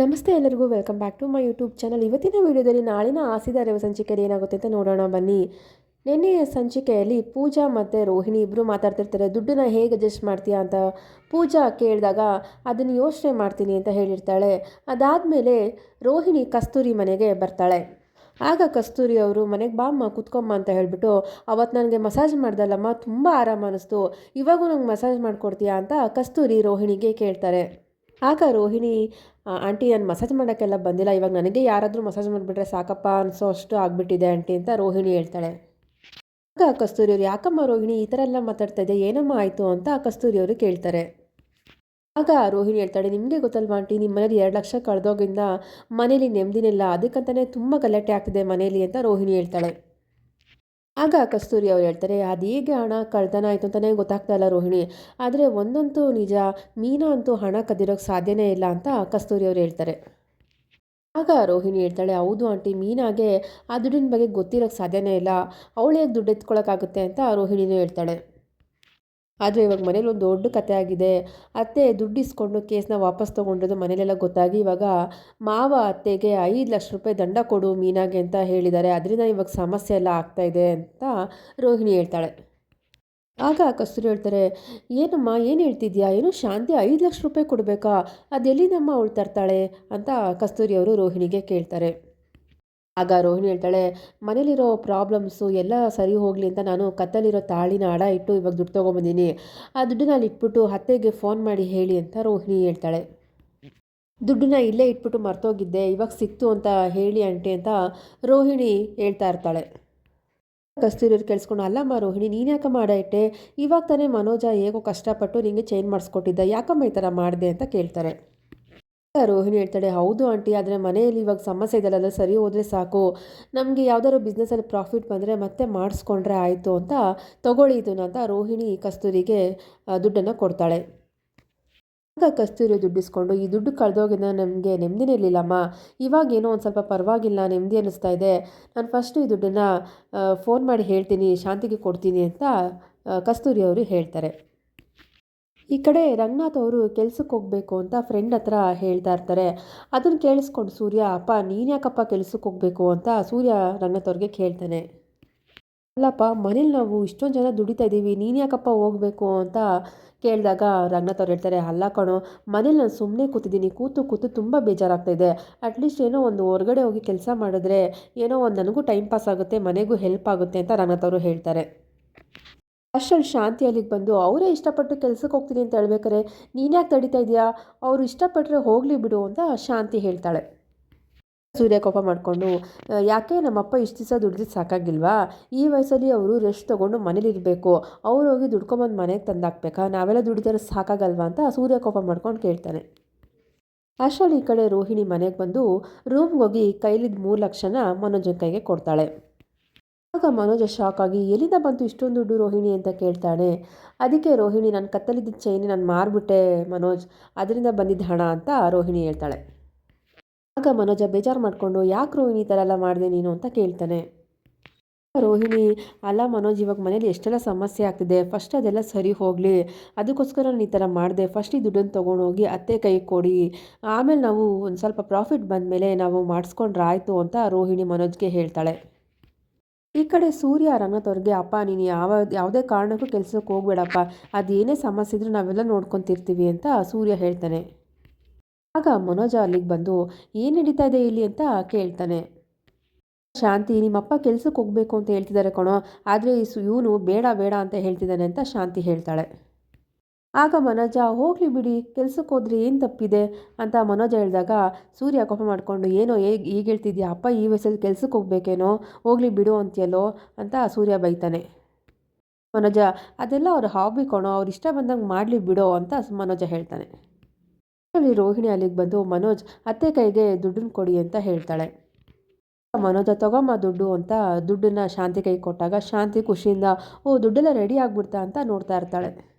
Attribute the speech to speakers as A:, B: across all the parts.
A: ನಮಸ್ತೆ ಎಲ್ಲರಿಗೂ welcome back to my YouTube channel ಇವತ್ತಿನ ವಿಡಿಯೋದಲ್ಲಿ ನಾಳಿನ ಆಸಿದ ಅರಿವು ಸಂಚಿಕೆಯಲ್ಲಿ ಏನಾಗುತ್ತೆ ಅಂತ ನೋಡೋಣ, ಬನ್ನಿ. ನಿನ್ನೆಯ ಸಂಚಿಕೆಯಲ್ಲಿ ಪೂಜಾ ಮತ್ತು ರೋಹಿಣಿ ಇಬ್ಬರು ಮಾತಾಡ್ತಿರ್ತಾರೆ. ದುಡ್ಡನ್ನ ಹೇಗೆ ಅಡ್ಜಸ್ಟ್ ಮಾಡ್ತೀಯಾ ಅಂತ ಪೂಜಾ ಕೇಳಿದಾಗ, ಅದನ್ನು ಯೋಚನೆ ಮಾಡ್ತೀನಿ ಅಂತ ಹೇಳಿರ್ತಾಳೆ. ಅದಾದಮೇಲೆ ರೋಹಿಣಿ ಕಸ್ತೂರಿ ಮನೆಗೆ ಬರ್ತಾಳೆ. ಆಗ ಕಸ್ತೂರಿ ಅವರು, ಮನೆಗೆ ಬಾಮ್ಮ ಕುತ್ಕೊಮ್ಮ ಅಂತ ಹೇಳಿಬಿಟ್ಟು ಅವತ್ತು ನನಗೆ ಮಸಾಜ್ ಮಾಡ್ದಲ್ಲಮ್ಮ, ತುಂಬ ಆರಾಮ ಅನ್ನಿಸ್ತು ಇವಾಗೂ ನಂಗೆ ಮಸಾಜ್ ಮಾಡಿಕೊಡ್ತೀಯಾ ಅಂತ ಕಸ್ತೂರಿ ರೋಹಿಣಿಗೆ ಕೇಳ್ತಾರೆ. ಆಗ ರೋಹಿಣಿ ಆಂಟಿ ನಾನು ಮಸಾಜ್ ಮಾಡೋಕ್ಕೆಲ್ಲ ಬಂದಿಲ್ಲ, ಇವಾಗ ನನಗೆ ಯಾರಾದರೂ ಮಸಾಜ್ ಮಾಡಿಬಿಟ್ರೆ ಸಾಕಪ್ಪ ಅನಿಸೋ ಅಷ್ಟು ಆಗಿಬಿಟ್ಟಿದೆ ಆಂಟಿ, ಅಂತ ರೋಹಿಣಿ ಹೇಳ್ತಾಳೆ. ಆಗ ಕಸ್ತೂರಿ ಅವರು ಯಾಕಮ್ಮ ರೋಹಿಣಿ, ಈ ಥರ ಎಲ್ಲ ಮಾತಾಡ್ತಾ ಇದೆ ಏನಮ್ಮ ಆಯಿತು? ಅಂತ ಕಸ್ತೂರಿ ಅವರು ಕೇಳ್ತಾರೆ. ಆಗ ರೋಹಿಣಿ ಹೇಳ್ತಾಳೆ, ನಿಮಗೆ ಗೊತ್ತಲ್ವಾ ಆಂಟಿ ನಿಮ್ಮ ಮನೇಲಿ ಎರಡು ಲಕ್ಷ ಕಳೆದೋಗಿಂದ ಮನೇಲಿ ನೆಮ್ಮದಿನಿಲ್ಲ ಅದಕ್ಕಂತಲೇ ತುಂಬ ಗಲಾಟೆ ಆಗ್ತಿದೆ ಮನೇಲಿ, ಅಂತ ರೋಹಿಣಿ ಹೇಳ್ತಾಳೆ. ಆಗ ಕಸ್ತೂರಿ ಅವ್ರು ಹೇಳ್ತಾರೆ, ಅದು ಹೇಗೆ ಹಣ ಕಳ್ತನ ಆಯಿತು ಅಂತಲೇ ಗೊತ್ತಾಗ್ತಾ ಇಲ್ಲ ರೋಹಿಣಿ. ಆದರೆ ಒಂದಂತೂ ನಿಜ, ಮೀನಾ ಅಂತೂ ಹಣ ಕದಿರೋಕ್ಕೆ ಸಾಧ್ಯನೇ ಇಲ್ಲ ಅಂತ ಕಸ್ತೂರಿ ಅವ್ರು ಹೇಳ್ತಾರೆ. ಆಗ ರೋಹಿಣಿ ಹೇಳ್ತಾಳೆ, ಹೌದು ಆಂಟಿ, ಮೀನಾಗೆ ಆ ದುಡ್ಡಿನ ಬಗ್ಗೆ ಗೊತ್ತಿರೋಕ್ಕೆ ಸಾಧ್ಯನೇ ಇಲ್ಲ. ಅವಳೇ ದುಡ್ಡು ಎತ್ಕೊಳ್ಳೋಕ್ಕಾಗುತ್ತೆ ಅಂತ ರೋಹಿಣಿನೂ ಹೇಳ್ತಾಳೆ. ಆದರೆ ಇವಾಗ ಮನೇಲಿ ಒಂದು ದೊಡ್ಡ ಕತೆ ಆಗಿದೆ. ಅತ್ತೆ ದುಡ್ಡು ಇಸ್ಕೊಂಡು ಕೇಸ್ನ ವಾಪಸ್ ತೊಗೊಂಡಿದ್ದು ಮನೇಲೆಲ್ಲ ಗೊತ್ತಾಗಿ ಇವಾಗ ಮಾವ ಅತ್ತೆಗೆ ಐದು ಲಕ್ಷ ರೂಪಾಯಿ ದಂಡ ಕೊಡು ಮೀನಾಗೆ ಅಂತ ಹೇಳಿದ್ದಾರೆ. ಅದರಿಂದ ಇವಾಗ ಸಮಸ್ಯೆ ಎಲ್ಲ ಆಗ್ತಾ ಇದೆ ಅಂತ ರೋಹಿಣಿ ಹೇಳ್ತಾಳೆ. ಆಗ ಕಸ್ತೂರಿ ಹೇಳ್ತಾರೆ, ಏನಮ್ಮ, ಏನು ಹೇಳ್ತಿದ್ಯಾ? ಏನು ಶಾಂತಿ ಐದು ಲಕ್ಷ ರೂಪಾಯಿ ಕೊಡಬೇಕಾ? ಅದೆಲ್ಲಿಂದಮ್ಮ ಅವಳು ತರ್ತಾಳೆ? ಅಂತ ಕಸ್ತೂರಿ ಅವರು ರೋಹಿಣಿಗೆ ಕೇಳ್ತಾರೆ. ಆಗ ರೋಹಿಣಿ ಹೇಳ್ತಾಳೆ, ಮನೇಲಿರೋ ಪ್ರಾಬ್ಲಮ್ಸು ಎಲ್ಲ ಸರಿ ಹೋಗಲಿ ಅಂತ ನಾನು ಕತ್ತಲಿರೋ ತಾಳಿನ ಅಡ ಇಟ್ಟು ಇವಾಗ ದುಡ್ಡು ತೊಗೊಂಬಂದಿನಿ. ಆ ದುಡ್ಡನ್ನ ಅಲ್ಲಿ ಇಟ್ಬಿಟ್ಟು ಅತ್ತೆಗೆ ಫೋನ್ ಮಾಡಿ ಹೇಳಿ ಅಂತ ರೋಹಿಣಿ ಹೇಳ್ತಾಳೆ. ದುಡ್ಡನ್ನ ಇಲ್ಲೇ ಇಟ್ಬಿಟ್ಟು ಮರ್ತೋಗಿದ್ದೆ, ಇವಾಗ ಸಿಕ್ತು ಅಂತ ಹೇಳಿ ಆಂಟಿ ಅಂತ ರೋಹಿಣಿ ಹೇಳ್ತಾ ಇರ್ತಾಳೆ. ಕಸ್ತೂರಿಯವ್ರು ಕೇಳಿಸ್ಕೊಂಡು, ಅಲ್ಲಮ್ಮ ರೋಹಿಣಿ, ನೀನು ಯಾಕಮ್ಮ ಮಾಡ ಇಟ್ಟೆ? ಇವಾಗ ತಾನೇ ಮನೋಜ ಹೇಗೋ ಕಷ್ಟಪಟ್ಟು ನಿಮಗೆ ಚೇಂಜ್ ಮಾಡಿಸ್ಕೊಟ್ಟಿದ್ದ, ಯಾಕಮ್ಮ ಈ ಥರ ಮಾಡಿದೆ? ಅಂತ ಕೇಳ್ತಾರೆ. ರೋಹಿಣಿ ಹೇಳ್ತಾಳೆ, ಹೌದು ಆಂಟಿ, ಆದರೆ ಮನೆಯಲ್ಲಿ ಇವಾಗ ಸಮಸ್ಯೆ ಇದೆಯಲ್ಲ ಅದು ಸರಿ ಹೋದರೆ ಸಾಕು. ನಮಗೆ ಯಾವ್ದಾದ್ರು ಬಿಸ್ನೆಸ್ಸಲ್ಲಿ ಪ್ರಾಫಿಟ್ ಬಂದರೆ ಮತ್ತೆ ಮಾಡಿಸ್ಕೊಂಡ್ರೆ ಆಯಿತು ಅಂತ ತಗೊಳ್ಳಿ ಇದನ್ನು ಅಂತ ರೋಹಿಣಿ ಕಸ್ತೂರಿಗೆ ದುಡ್ಡನ್ನು ಕೊಡ್ತಾಳೆ. ಆಗ ಕಸ್ತೂರಿ ದುಡ್ಡಿಸ್ಕೊಂಡು, ಈ ದುಡ್ಡು ಕಳೆದೋಗಿದ್ದ ನಮಗೆ ನೆಮ್ಮದಿನೇ ಇರಲಿಲ್ಲಮ್ಮ. ಇವಾಗ ಏನೋ ಒಂದು ಸ್ವಲ್ಪ ಪರವಾಗಿಲ್ಲ, ನೆಮ್ಮದಿ ಅನ್ನಿಸ್ತಾ ಇದೆ. ನಾನು ಫಸ್ಟು ಈ ದುಡ್ಡನ್ನು ಫೋನ್ ಮಾಡಿ ಹೇಳ್ತೀನಿ, ಶಾಂತಿಗೆ ಕೊಡ್ತೀನಿ ಅಂತ ಕಸ್ತೂರಿ ಅವರು ಹೇಳ್ತಾರೆ. ಈ ಕಡೆ ರಂಗನಾಥ್ ಅವರು ಕೆಲ್ಸಕ್ಕೆ ಹೋಗಬೇಕು ಅಂತ ಫ್ರೆಂಡ್ ಹತ್ರ ಹೇಳ್ತಾ ಇರ್ತಾರೆ. ಅದನ್ನು ಕೇಳಿಸ್ಕೊಂಡು ಸೂರ್ಯ, ಅಪ್ಪ, ನೀನು ಯಾಕಪ್ಪ ಕೆಲ್ಸಕ್ಕೆ ಹೋಗಬೇಕು? ಅಂತ ಸೂರ್ಯ ರಂಗನಾಥ್ ಅವ್ರಿಗೆ ಕೇಳ್ತಾನೆ. ಅಲ್ಲಪ್ಪ, ಮನೇಲಿ ನಾವು ಇಷ್ಟೊಂದು ಜನ ದುಡಿತಾ ಇದ್ದೀವಿ ನೀನು ಯಾಕಪ್ಪ ಹೋಗಬೇಕು? ಅಂತ ಕೇಳಿದಾಗ ರಂಗನಾಥ್ ಅವ್ರು ಹೇಳ್ತಾರೆ, ಅಲ್ಲ ಕಣೋ, ಮನೇಲಿ ನಾನು ಸುಮ್ಮನೆ ಕೂತಿದ್ದೀನಿ, ಕೂತು ಕೂತು ತುಂಬ ಬೇಜಾರಾಗ್ತಾಯಿದೆ ಅಟ್ಲೀಸ್ಟ್ ಏನೋ ಒಂದು ಹೊರಗಡೆ ಹೋಗಿ ಕೆಲಸ ಮಾಡಿದ್ರೆ ಏನೋ ಒಂದು ನನಗೂ ಟೈಮ್ ಪಾಸ್ ಆಗುತ್ತೆ, ಮನೆಗೂ ಹೆಲ್ಪ್ ಆಗುತ್ತೆ, ಅಂತ ರಂಗನಾಥ್ ಅವರು ಹೇಳ್ತಾರೆ. ಅಷ್ಟರಲ್ಲಿ ಶಾಂತಿ ಅಲ್ಲಿಗೆ ಬಂದು, ಅವರೇ ಇಷ್ಟಪಟ್ಟು ಕೆಲ್ಸಕ್ಕೆ ಹೋಗ್ತೀನಿ ಅಂತ ಹೇಳ್ಬೇಕಾರೆ ನೀನ್ಯಾಕೆ ತಡಿತಾ ಇದೆಯಾ? ಅವರು ಇಷ್ಟಪಟ್ಟರೆ ಹೋಗಲಿ ಬಿಡು ಅಂತ ಶಾಂತಿ ಹೇಳ್ತಾಳೆ. ಸೂರ್ಯ ಕೋಪ ಮಾಡಿಕೊಂಡು ಯಾಕೆ ನಮ್ಮಪ್ಪ ಇಷ್ಟು ದಿವಸ ದುಡ್ದಿದ್ದು ಸಾಕಾಗಿಲ್ವಾ? ಈ ವಯಸ್ಸಲ್ಲಿ ಅವರು ರೆಸ್ಟ್ ತೊಗೊಂಡು ಮನೇಲಿರಬೇಕು ಅವ್ರು ಹೋಗಿ ದುಡ್ಕೊಂಬಂದು ಮನೆಗೆ ತಂದಾಕ್ಬೇಕಾ? ನಾವೆಲ್ಲ ದುಡಿದರೆ ಸಾಕಾಗಲ್ವಾ? ಅಂತ ಸೂರ್ಯ ಕೋಪ ಮಾಡ್ಕೊಂಡು ಕೇಳ್ತಾನೆ. ಅಷ್ಟರಲ್ಲಿ ಈ ಕಡೆ ರೋಹಿಣಿ ಮನೆಗೆ ಬಂದು, ರೂಮ್ಗೆ ಹೋಗಿ ಕೈಲಿದ್ದ ಮೂರು ಲಕ್ಷನ ಮನೋಜನ ಕೈಗೆ ಕೊಡ್ತಾಳೆ. ಆಗ ಮನೋಜ ಶಾಕ್ ಆಗಿ, ಎಲ್ಲಿಂದ ಬಂತು ಇಷ್ಟೊಂದು ದುಡ್ಡು ರೋಹಿಣಿ ಅಂತ ಕೇಳ್ತಾಳೆ. ಅದಕ್ಕೆ ರೋಹಿಣಿ, ನಾನು ಕತ್ತಲಿದ್ದ ಚೈನ್ ನಾನು ಮಾರ್ಬಿಟ್ಟೆ ಮನೋಜ್, ಅದರಿಂದ ಬಂದಿದ್ದ ಹಣ ಅಂತ ರೋಹಿಣಿ ಹೇಳ್ತಾಳೆ. ಆಗ ಮನೋಜ ಬೇಜಾರು ಮಾಡಿಕೊಂಡು, ಯಾಕೆ ರೋಹಿಣಿ ಈ ಥರ ಎಲ್ಲ ಮಾಡಿದೆ ನೀನು? ಅಂತ ಕೇಳ್ತಾನೆ. ರೋಹಿಣಿ, ಅಲ್ಲ ಮನೋಜ್, ಇವಾಗ ಮನೇಲಿ ಎಷ್ಟೆಲ್ಲ ಸಮಸ್ಯೆ ಆಗ್ತಿದೆ ಫಸ್ಟ್ ಅದೆಲ್ಲ ಸರಿ ಹೋಗಲಿ, ಅದಕ್ಕೋಸ್ಕರ ನಾನು ಈ ಥರ ಮಾಡಿದೆ ಫಸ್ಟ್ ಈ ದುಡ್ಡನ್ನು ತೊಗೊಂಡೋಗಿ ಅತ್ತೆ ಕೈ ಕೊಡಿ, ಆಮೇಲೆ ನಾವು ಒಂದು ಸ್ವಲ್ಪ ಪ್ರಾಫಿಟ್ ಬಂದಮೇಲೆ ನಾವು ಮಾಡಿಸ್ಕೊಂಡ್ರೆ ಆಯಿತು ಅಂತ ರೋಹಿಣಿ ಮನೋಜ್ಗೆ ಹೇಳ್ತಾಳೆ. ಈ ಕಡೆ ಸೂರ್ಯ ರಂಗನಾಥ್ ಅವ್ರಿಗೆ ಅಪ್ಪ, ನೀನು ಯಾವ, ಯಾವುದೇ ಕಾರಣಕ್ಕೂ ಕೆಲಸಕ್ಕೆ ಹೋಗ್ಬೇಡಪ್ಪ. ಅದೇನೇ ಸಮಸ್ಯೆ ಇದ್ರೂ ನಾವೆಲ್ಲ ನೋಡ್ಕೊತಿರ್ತೀವಿ ಅಂತ ಸೂರ್ಯ ಹೇಳ್ತಾನೆ. ಆಗ ಮನೋಜ ಅಲ್ಲಿಗೆ ಬಂದು, ಏನು ನಡೀತಾ ಇದೆ ಇಲ್ಲಿ? ಅಂತ ಕೇಳ್ತಾನೆ. ಶಾಂತಿ, ನಿಮ್ಮಪ್ಪ ಕೆಲಸಕ್ಕೆ ಹೋಗಬೇಕು ಅಂತ ಹೇಳ್ತಿದ್ದಾರೆ ಕಣೋ. ಆದರೆ ಇವನು ಬೇಡ ಬೇಡ ಅಂತ ಹೇಳ್ತಿದ್ದಾನೆ ಅಂತ ಶಾಂತಿ ಹೇಳ್ತಾಳೆ. ಆಗ ಮನೋಜ, ಹೋಗಲಿ ಬಿಡಿ ಕೆಲ್ಸಕ್ಕೆ ಹೋದ್ರೆ ಏನು ತಪ್ಪಿದೆ? ಅಂತ ಮನೋಜ ಹೇಳಿದಾಗ, ಸೂರ್ಯ ಕೋಪ ಮಾಡಿಕೊಂಡು, ಏನೋ ಹೇಗೆ ಈಗ ಹೇಳ್ತಿದ್ಯಾ? ಅಪ್ಪ, ಈ ವಯಸ್ಸಲ್ಲಿ ಕೆಲ್ಸಕ್ಕೆ ಹೋಗ್ಬೇಕೇನೋ? ಹೋಗಲಿ ಬಿಡು ಅಂತೀಯಲ್ಲೋ? ಅಂತ ಸೂರ್ಯ ಬೈತಾನೆ. ಮನೋಜ, ಅದೆಲ್ಲ ಅವ್ರ ಹಾಬಿ ಕಣೋ, ಅವ್ರು ಇಷ್ಟ ಬಂದಂಗೆ ಮಾಡಲಿ ಬಿಡು ಅಂತ ಮನೋಜ ಹೇಳ್ತಾನೆ. ಅಲ್ಲಿ ರೋಹಿಣಿ ಅಲ್ಲಿಗೆ ಬಂದು, ಮನೋಜ್, ಅತ್ತೆ ಕೈಗೆ ದುಡ್ಡನ್ನು ಕೊಡಿ ಅಂತ ಹೇಳ್ತಾಳೆ. ಮನೋಜ, ತಗೊಮ್ಮ ದುಡ್ಡು ಅಂತ ದುಡ್ಡನ್ನು ಶಾಂತಿ ಕೈಗೆ ಕೊಟ್ಟಾಗ, ಶಾಂತಿ ಖುಷಿಯಿಂದ, ಓ, ದುಡ್ಡೆಲ್ಲ ರೆಡಿ ಆಗ್ಬಿಡ್ತಾ ಅಂತ ನೋಡ್ತಾ ಇರ್ತಾಳೆ.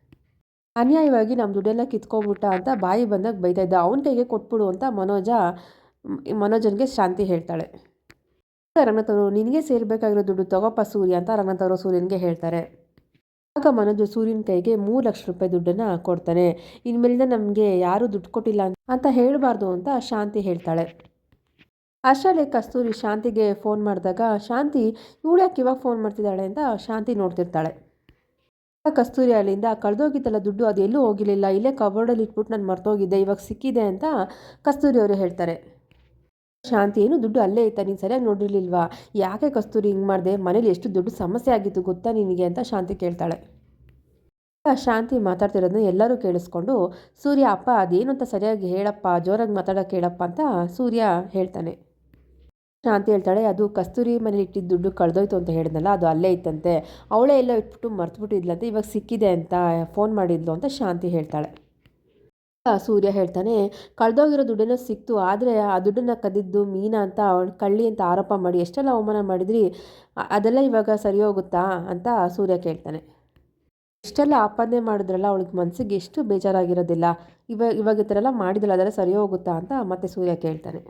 A: ಅನ್ಯಾಯವಾಗಿ ನಮ್ಮ ದುಡ್ಡೆಲ್ಲ ಕಿತ್ಕೊಂಡ್ಬಿಟ್ಟ ಅಂತ ಬಾಯಿ ಬಂದಾಗ ಬೈತಾ ಇದ್ದ. ಅವನ ಕೈಗೆ ಕೊಟ್ಬಿಡು ಅಂತ ಮನೋಜ, ಮನೋಜನ್ಗೆ ಶಾಂತಿ ಹೇಳ್ತಾಳೆ. ರಂಗನಾಥ್ ನಿನಗೆ ಸೇರಬೇಕಾಗಿರೋ ದುಡ್ಡು ತಗೋಪ್ಪ ಸೂರ್ಯ ಅಂತ ರಂಗನಾಥ್ ಅವರು ಸೂರ್ಯನಿಗೆ ಹೇಳ್ತಾರೆ. ಆಗ ಮನೋಜ ಸೂರ್ಯನ ಕೈಗೆ ಮೂರು ಲಕ್ಷ ರೂಪಾಯಿ ದುಡ್ಡನ್ನು ಕೊಡ್ತಾನೆ. ಇನ್ಮೇಲಿಂದ ನಮಗೆ ಯಾರೂ ದುಡ್ಡು ಕೊಟ್ಟಿಲ್ಲ ಅಂತ ಹೇಳಬಾರ್ದು ಅಂತ ಶಾಂತಿ ಹೇಳ್ತಾಳೆ. ಅಷ್ಟರಲ್ಲಿ ಕಸ್ತೂರಿ ಶಾಂತಿಗೆ ಫೋನ್ ಮಾಡಿದಾಗ, ಶಾಂತಿ, ಇವಳು ಯಾಕೆ ಇವಾಗ ಫೋನ್ ಮಾಡ್ತಿದ್ದಾಳೆ? ಅಂತ ಶಾಂತಿ ನೋಡ್ತಿರ್ತಾಳೆ. ಕಸ್ತೂರಿ ಅಲ್ಲಿಂದ ಕಳೆದೋಗಿದ್ದಲ್ಲ ದುಡ್ಡು ಅದು ಎಲ್ಲೂ ಹೋಗಿರಲಿಲ್ಲ. ಇಲ್ಲೇ ಕಬೋರ್ಡಲ್ಲಿ ಇಟ್ಬಿಟ್ಟು ನಾನು ಮರ್ತೋಗಿದ್ದೆ. ಇವಾಗ ಸಿಕ್ಕಿದೆ ಅಂತ ಕಸ್ತೂರಿ ಅವರು ಹೇಳ್ತಾರೆ. ಶಾಂತಿ, ಏನು ದುಡ್ಡು ಅಲ್ಲೇ ಇತ್ತ? ನೀನು ಸರಿಯಾಗಿ ನೋಡಿರ್ಲಿಲ್ವಾ? ಯಾಕೆ ಕಸ್ತೂರಿ ಹಿಂಗೆ ಮಾಡಿದೆ? ಮನೇಲಿ ಎಷ್ಟು ದುಡ್ಡು ಸಮಸ್ಯೆ ಆಗಿತ್ತು ಗೊತ್ತಾ ನಿನಗೆ ಅಂತ ಶಾಂತಿ ಕೇಳ್ತಾಳೆ. ಶಾಂತಿ ಮಾತಾಡ್ತಿರೋದನ್ನ ಎಲ್ಲರೂ ಕೇಳಿಸ್ಕೊಂಡು, ಸೂರ್ಯ, ಅಪ್ಪ, ಅದೇನು ಅಂತ ಸರಿಯಾಗಿ ಹೇಳಪ್ಪ, ಜೋರಾಗಿ ಮಾತಾಡೋಕೆ ಹೇಳಪ್ಪ ಅಂತ ಸೂರ್ಯ ಹೇಳ್ತಾನೆ. ಶಾಂತಿ ಹೇಳ್ತಾಳೆ, ಅದು ಕಸ್ತೂರಿ ಮನೇಲಿ ಇಟ್ಟಿದ್ದ ದುಡ್ಡು ಕಳೆದೋಯ್ತು ಅಂತ ಹೇಳಿದ್ನಲ್ಲ, ಅದು ಅಲ್ಲೇ ಇತ್ತಂತೆ. ಅವಳೇ ಎಲ್ಲ ಇಟ್ಬಿಟ್ಟು ಮರ್ತುಬಿಟ್ಟಿದ್ಲಂತೆ, ಇವಾಗ ಸಿಕ್ಕಿದೆ ಅಂತ ಫೋನ್ ಮಾಡಿದ್ಲು ಅಂತ ಶಾಂತಿ ಹೇಳ್ತಾಳೆ. ಸೂರ್ಯ ಹೇಳ್ತಾನೆ, ಕಳೆದೋಗಿರೋ ದುಡ್ಡನ್ನ ಸಿಕ್ತು, ಆದರೆ ಆ ದುಡ್ಡನ್ನು ಕದ್ದಿದ್ದು ಮೀನಾ ಅಂತ ಅವಳು ಕಳ್ಳಿ ಅಂತ ಆರೋಪ ಮಾಡಿ ಎಷ್ಟೆಲ್ಲ ಅವಮಾನ ಮಾಡಿದ್ರಿ? ಅದೆಲ್ಲ ಇವಾಗ ಸರಿ ಹೋಗುತ್ತಾ? ಅಂತ ಸೂರ್ಯ ಕೇಳ್ತಾನೆ. ಇಷ್ಟೆಲ್ಲ ಆಪಾದನೆ ಮಾಡಿದ್ರಲ್ಲ ಅವಳಿಗೆ ಮನಸ್ಸಿಗೆ ಎಷ್ಟು ಬೇಜಾರಾಗಿರೋದಿಲ್ಲ. ಇವಾಗ ಇವಾಗ ಈ ಥರ ಎಲ್ಲ ಮಾಡಿದ್ರಲ್ಲ, ಅದೆಲ್ಲ ಸರಿ ಹೋಗುತ್ತಾ ಅಂತ ಮತ್ತೆ ಸೂರ್ಯ ಕೇಳ್ತಾನೆ.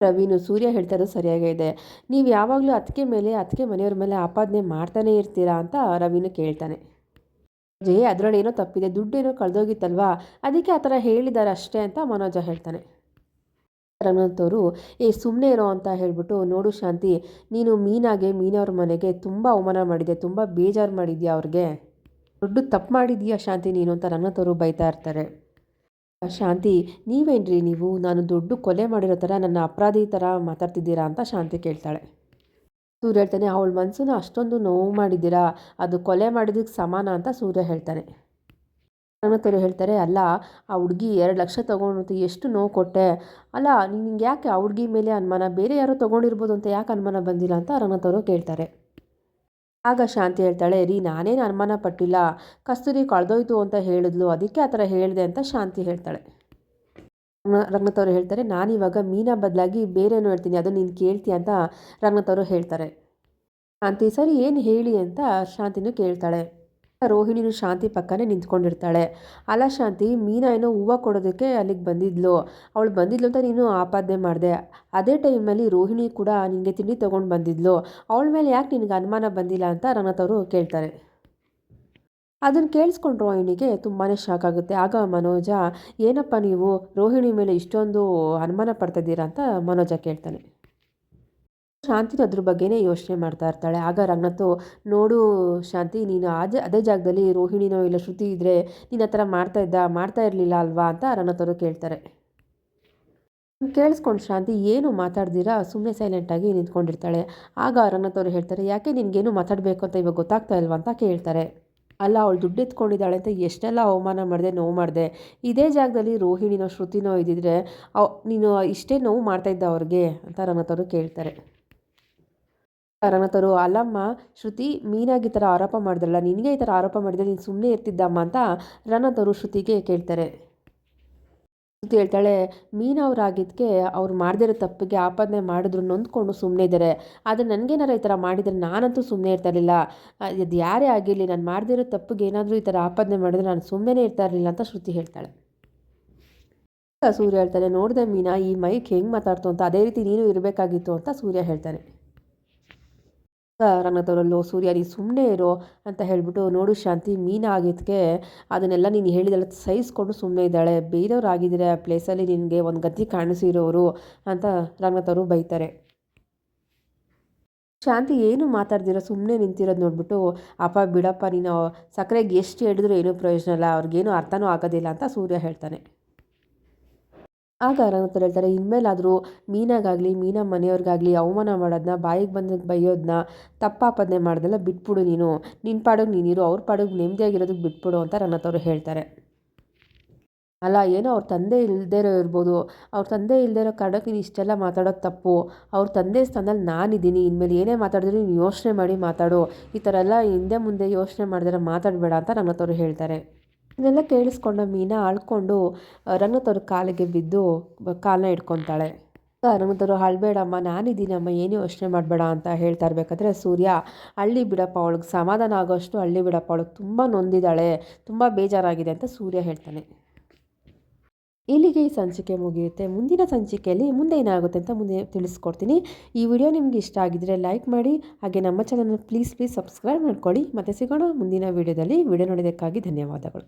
A: ರವಿನು ಸೂರ್ಯ ಹೇಳ್ತಾ ಇರೋದು ಸರಿಯಾಗೇ ಇದೆ. ನೀವು ಯಾವಾಗಲೂ ಅತ್ತಿಗೆ ಮೇಲೆ, ಅತ್ತಿಗೆ ಮನೆಯವ್ರ ಮೇಲೆ ಆಪಾದನೆ ಮಾಡ್ತಾನೆ ಇರ್ತೀರಾ ಅಂತ ರವಿನು ಕೇಳ್ತಾನೆ. ಜೇ ಅದರಲ್ಲಿ ಏನೋ ತಪ್ಪಿದೆ, ದುಡ್ಡೇನೋ ಕಳೆದೋಗಿತ್ತಲ್ವಾ? ಅದಕ್ಕೆ ಆ ಥರ ಹೇಳಿದ್ದಾರೆ ಅಷ್ಟೇ ಅಂತ ಮನೋಜ ಹೇಳ್ತಾನೆ. ರಂಗನಾಥವರು ಏ ಸುಮ್ಮನೆ ಇರೋ ಅಂತ ಹೇಳ್ಬಿಟ್ಟು, ನೋಡು ಶಾಂತಿ, ನೀನು ಮೀನಾಗೆ, ಮೀನವ್ರ ಮನೆಗೆ ತುಂಬ ಅವಮಾನ ಮಾಡಿದೆ, ತುಂಬ ಬೇಜಾರು ಮಾಡಿದ್ಯಾ ಅವ್ರಿಗೆ? ದುಡ್ಡು ತಪ್ಪು ಮಾಡಿದ್ಯಾ ಶಾಂತಿ ನೀನು? ಅಂತ ರಂಗನಾಥವರು ಬೈತಾ ಇರ್ತಾರೆ. ಶಾಂತಿ, ನೀವೇನ್ರಿ ನೀವು? ನಾನು ದೊಡ್ಡ ಕೊಲೆ ಮಾಡಿರೋ ಥರ ನನ್ನ ಅಪರಾಧಿ ಥರ ಮಾತಾಡ್ತಿದ್ದೀರಾ ಅಂತ ಶಾಂತಿ ಕೇಳ್ತಾಳೆ. ಸೂರ್ಯ ಹೇಳ್ತಾನೆ, ಅವಳ ಮನಸ್ಸನ್ನು ಅಷ್ಟೊಂದು ನೋವು ಮಾಡಿದ್ದೀರಾ? ಅದು ಕೊಲೆ ಮಾಡಿದಕ್ಕೆ ಸಮಾನ ಅಂತ ಸೂರ್ಯ ಹೇಳ್ತಾನೆ. ಅವರು ಹೇಳ್ತಾರೆ, ಅಲ್ಲ, ಆ ಹುಡುಗಿ ಎರಡು ಲಕ್ಷ ತೊಗೊಂಡು ಎಷ್ಟು ನೋವು ಕೊಟ್ಟೆ? ಅಲ್ಲ ನಿನಗೆ ಯಾಕೆ ಆ ಹುಡುಗಿ ಮೇಲೆ ಅನುಮಾನ? ಬೇರೆ ಯಾರೋ ತೊಗೊಂಡಿರ್ಬೋದು ಅಂತ ಯಾಕೆ ಅನುಮಾನ ಬಂದಿಲ್ಲ? ಅಂತ ರಂಗನಾಥವರು ಕೇಳ್ತಾರೆ. ಆಗ ಶಾಂತಿ ಹೇಳ್ತಾಳೆ, ರೀ, ನಾನೇನು ಅನುಮಾನ ಪಟ್ಟಿಲ್ಲ. ಕಸ್ತೂರಿ ಕಳೆದೋಯ್ತು ಅಂತ ಹೇಳಿದ್ಲು, ಅದಕ್ಕೆ ಆ ಥರ ಹೇಳಿದೆ ಅಂತ ಶಾಂತಿ ಹೇಳ್ತಾಳೆ. ರಂಗನಾಥ್ ಅವರು ಹೇಳ್ತಾರೆ ನಾನಿವಾಗ ಮೀನಾ ಬದಲಾಗಿ ಬೇರೇನೋ ಹೇಳ್ತೀನಿ, ಅದು ನೀನು ಕೇಳ್ತೀಯ ಅಂತ ರಂಗನಾಥ್ ಅವರು ಹೇಳ್ತಾರೆ. ಶಾಂತಿ, ಸರಿ, ಏನು ಹೇಳಿ ಅಂತ ಶಾಂತಿನೂ ಕೇಳ್ತಾಳೆ. ರೋಹಿಣಿನೂ ಶಾಂತಿ ಪಕ್ಕನೇ ನಿಂತ್ಕೊಂಡಿರ್ತಾಳೆ. ಅಲ್ಲ ಶಾಂತಿ, ಮೀನಾ ಏನೋ ಹೂವು ಕೊಡೋದಕ್ಕೆ ಅಲ್ಲಿಗೆ ಬಂದಿದ್ಲು. ಅವಳು ಬಂದಿದ್ಲು ಅಂತ ನೀನು ಆಪಾದನೆ ಮಾಡಿದೆ. ಅದೇ ಟೈಮಲ್ಲಿ ರೋಹಿಣಿ ಕೂಡ ನಿನಗೆ ತಿಂಡಿ ತೊಗೊಂಡು ಬಂದಿದ್ಲು. ಅವಳ ಮೇಲೆ ಯಾಕೆ ನಿನಗೆ ಅನುಮಾನ ಬಂದಿಲ್ಲ ಅಂತ ರಂಗನಾಥ್ ಅವರು ಕೇಳ್ತಾರೆ. ಅದನ್ನು ಕೇಳಿಸ್ಕೊಂಡು ರೋಹಿಣಿಗೆ ತುಂಬಾ ಶಾಕ್ ಆಗುತ್ತೆ. ಆಗ ಮನೋಜ, ಏನಪ್ಪ ನೀವು? ರೋಹಿಣಿ ಮೇಲೆ ಇಷ್ಟೊಂದು ಅನುಮಾನ ಪಡ್ತಿದ್ದೀರಾ ಅಂತ ಮನೋಜ ಕೇಳ್ತಾನೆ. ಶಾಂತಿನ ಅದ್ರ ಬಗ್ಗೆನೇ ಯೋಚನೆ ಮಾಡ್ತಾ ಇರ್ತಾಳೆ. ಆಗ ರಂಗನಾಥ್, ನೋಡು ಶಾಂತಿ, ನೀನು ಆಜ ಅದೇ ಜಾಗದಲ್ಲಿ ರೋಹಿಣಿನೋ ಇಲ್ಲ ಶ್ರುತಿ ಇದ್ದರೆ ನೀನು ಆ ಥರ ಮಾಡ್ತಾ ಇದ್ದ, ಮಾಡ್ತಾ ಇರಲಿಲ್ಲ ಅಲ್ವಾ ಅಂತ ರಂಗನಾಥ್ ಅವರು ಕೇಳ್ತಾರೆ. ಕೇಳಿಸ್ಕೊಂಡು ಶಾಂತಿ, ಏನು ಮಾತಾಡ್ದಿರಾ? ಸುಮ್ಮನೆ ಸೈಲೆಂಟಾಗಿ ನಿಂತ್ಕೊಂಡಿರ್ತಾಳೆ. ಆಗ ರಂಗನಾಥ್ ಅವರು ಹೇಳ್ತಾರೆ, ಯಾಕೆ ನಿನಗೇನು ಮಾತಾಡಬೇಕು ಅಂತ ಇವಾಗ ಗೊತ್ತಾಗ್ತಾ ಇಲ್ವಾ? ಅಂತ ಕೇಳ್ತಾರೆ. ಅಲ್ಲ, ಅವಳು ದುಡ್ಡು ಎತ್ಕೊಂಡಿದ್ದಾಳೆ ಅಂತ ಎಷ್ಟೆಲ್ಲ ಅವಮಾನ ಮಾಡಿದೆ, ನೋವು ಮಾಡಿದೆ. ಇದೇ ಜಾಗದಲ್ಲಿ ರೋಹಿಣಿನೋ, ಶ್ರುತಿನೋ ಇದ್ದಿದ್ರೆ ಅವ್, ನೀನು ಇಷ್ಟೇ ನೋವು ಮಾಡ್ತಾಯಿದ್ದ ಅವ್ರಿಗೆ? ಅಂತ ರಂಗತವರು ಕೇಳ್ತಾರೆ. ರಂಗತವರು ಅಲ್ಲಮ್ಮ, ಶ್ರುತಿ ಮೀನಾಗಿ ಥರ ಆರೋಪ ಮಾಡಿದ್ರಲ್ಲ, ನಿನಗೆ ಈ ಥರ ಆರೋಪ ಮಾಡಿದ್ರೆ ನೀನು ಸುಮ್ಮನೆ ಇರ್ತಿದ್ದಮ್ಮ ಅಂತ ರಣತರು ಶ್ರುತಿಗೆ ಕೇಳ್ತಾರೆ. ಶ್ರುತಿ ಹೇಳ್ತಾಳೆ ಮೀನವ್ರಾಗಿದ್ದಕ್ಕೆ ಅವ್ರು ಮಾಡದಿರೋ ತಪ್ಪಿಗೆ ಆಪಾದನೆ ಮಾಡಿದ್ರು ನೊಂದ್ಕೊಂಡು ಸುಮ್ಮನೆ ಇದ್ದಾರೆ. ಆದರೆ ನನಗೇನಾರು ಈ ಥರ ಮಾಡಿದರೆ ನಾನಂತೂ ಸುಮ್ಮನೆ ಇರ್ತಾ ಇರಲಿಲ್ಲ. ಅದು ಯಾರೇ ಆಗಿರಲಿ ನಾನು ಮಾಡದಿರೋ ತಪ್ಪಿಗೆ ಏನಾದರೂ ಈ ಥರ ಆಪಾದನೆ ಮಾಡಿದ್ರೆ ನಾನು ಸುಮ್ಮನೆ ಇರ್ತಾ ಇರಲಿಲ್ಲ ಅಂತ ಶ್ರುತಿ ಹೇಳ್ತಾಳೆ. ಸೂರ್ಯ ಹೇಳ್ತಾನೆ, ನೋಡಿದೆ ಮೀನಾ, ಈ ಮೈಕ್ ಹೆಂಗೆ ಮಾತಾಡ್ತು ಅಂತ, ಅದೇ ರೀತಿ ನೀನು ಇರಬೇಕಾಗಿತ್ತು ಅಂತ ಸೂರ್ಯ ಹೇಳ್ತಾನೆ. ರಂಗನಾಥವರಲ್ಲೋ ಸೂರ್ಯ ನೀ ಸುಮ್ಮನೆ ಇರೋ ಅಂತ ಹೇಳಿಬಿಟ್ಟು ನೋಡು ಶಾಂತಿ, ಮೀನು ಆಗಿದ್ದಕ್ಕೆ ಅದನ್ನೆಲ್ಲ ನೀನು ಹೇಳಿದೆಲ್ಲ ಸಹಿಸ್ಕೊಂಡು ಸುಮ್ಮನೆ ಇದ್ದಾಳೆ. ಬೇರೆಯವ್ರು ಆಗಿದ್ರೆ ಆ ಪ್ಲೇಸಲ್ಲಿ ನಿನಗೆ ಒಂದು ಗತಿ ಕಾಣಿಸಿರೋರು ಅಂತ ರಂಗನಾಥವರು ಬೈತಾರೆ. ಶಾಂತಿ ಏನು ಮಾತಾಡ್ದಿರೋ ಸುಮ್ಮನೆ ನಿಂತಿರೋದು ನೋಡ್ಬಿಟ್ಟು, ಅಪ್ಪ, ಬಿಡಪ್ಪ, ನೀನು ಸಕ್ಕರೆಗೆ ಎಷ್ಟು ಹೇಳಿದ್ರು ಏನೂ ಪ್ರಯೋಜನ ಇಲ್ಲ, ಅವ್ರಿಗೇನು ಅರ್ಥನೂ ಆಗೋದಿಲ್ಲ ಅಂತ ಸೂರ್ಯ ಹೇಳ್ತಾನೆ. ಆಗ ರಂಗನಾಥ್ ಹೇಳ್ತಾರೆ, ಇನ್ಮೇಲಾದರೂ ಮೀನಾಗಾಗಲಿ, ಮೀನಾ ಮನೆಯವ್ರಿಗಾಗಲಿ ಅವಮಾನ ಮಾಡೋದನ್ನ ಬಾಯಿಗೆ ಬಂದಕ್ಕೆ ಬೈಯೋದನ್ನ ತಪ್ಪಾಪದನೆ ಮಾಡ್ದೆಲ್ಲ ಬಿಟ್ಬಿಡು ನೀನು. ನಿನ್ನ ಪಾಡಿಗೆ ನೀನಿರು ಅವ್ರ ಪಾಡಿಗೆ ನೆಮ್ಮದಿಯಾಗಿರೋದಕ್ಕೆ ಬಿಟ್ಬಿಡು ಅಂತ ಅವರು ಹೇಳ್ತಾರೆ. ಅಲ್ಲ, ಏನೋ ಅವ್ರ ತಂದೆ ಇಲ್ಲದೇ ಇರೋ ಇರ್ಬೋದು. ಅವ್ರ ತಂದೆ ಇಲ್ಲದೇ ಇರೋ ಕಾರಣಕ್ಕೆ ನೀನು ಇಷ್ಟೆಲ್ಲ ಮಾತಾಡೋದು ತಪ್ಪು. ಅವ್ರ ತಂದೆ ಸ್ಥಾನದಲ್ಲಿ ನಾನಿದ್ದೀನಿ, ಇನ್ಮೇಲೆ ಏನೇ ಮಾತಾಡಿದ್ರು ನೀನು ಯೋಚನೆ ಮಾಡಿ ಮಾತಾಡು. ಈ ಥರ ಎಲ್ಲ ಹಿಂದೆ ಮುಂದೆ ಯೋಚನೆ ಮಾಡಿದ್ರೆ ಮಾತಾಡಬೇಡ ಅಂತ ಅವರು ಹೇಳ್ತಾರೆ. ಇದನ್ನೆಲ್ಲ ಕೇಳಿಸ್ಕೊಂಡ ಮೀನಾ ಅಳ್ಕೊಂಡು ರಂಗತವ್ರ ಕಾಲಿಗೆ ಬಿದ್ದು ಕಾಲನ್ನ ಇಟ್ಕೊತಾಳೆ ರಂಗನಾಥವ್ರು ಅಳ್ಬೇಡಮ್ಮ, ನಾನಿದ್ದೀನಮ್ಮ, ಏನು ಯೋಚನೆ ಮಾಡಬೇಡ ಅಂತ ಹೇಳ್ತಾ ಇರಬೇಕಾದ್ರೆ ಸೂರ್ಯ ಹಳ್ಳಿ ಬಿಡಪ್ಪ ಅವಳಿಗೆ, ಸಮಾಧಾನ ಆಗೋಷ್ಟು ಹಳ್ಳಿ ಬಿಡಪ್ಪ ಅವಳಿಗೆ, ತುಂಬ ನೊಂದಿದ್ದಾಳೆ, ತುಂಬ ಬೇಜಾರಾಗಿದೆ ಅಂತ ಸೂರ್ಯ ಹೇಳ್ತಾನೆ. ಇಲ್ಲಿಗೆ ಈ ಸಂಚಿಕೆ ಮುಗಿಯುತ್ತೆ. ಮುಂದಿನ ಸಂಚಿಕೆಯಲ್ಲಿ ಮುಂದೆ ಏನಾಗುತ್ತೆ ಅಂತ ಮುಂದೆ ತಿಳಿಸ್ಕೊಡ್ತೀನಿ. ಈ ವಿಡಿಯೋ ನಿಮಗೆ ಇಷ್ಟ ಆಗಿದ್ರೆ ಲೈಕ್ ಮಾಡಿ, ಹಾಗೆ ನಮ್ಮ ಚಾನಲ್ನ ಪ್ಲೀಸ್ ಪ್ಲೀಸ್ ಸಬ್ಸ್ಕ್ರೈಬ್ ಮಾಡ್ಕೊಳ್ಳಿ. ಮತ್ತೆ ಸಿಗೋಣ ಮುಂದಿನ ವಿಡಿಯೋದಲ್ಲಿ. ವಿಡಿಯೋ ನೋಡೋದಕ್ಕಾಗಿ ಧನ್ಯವಾದಗಳು.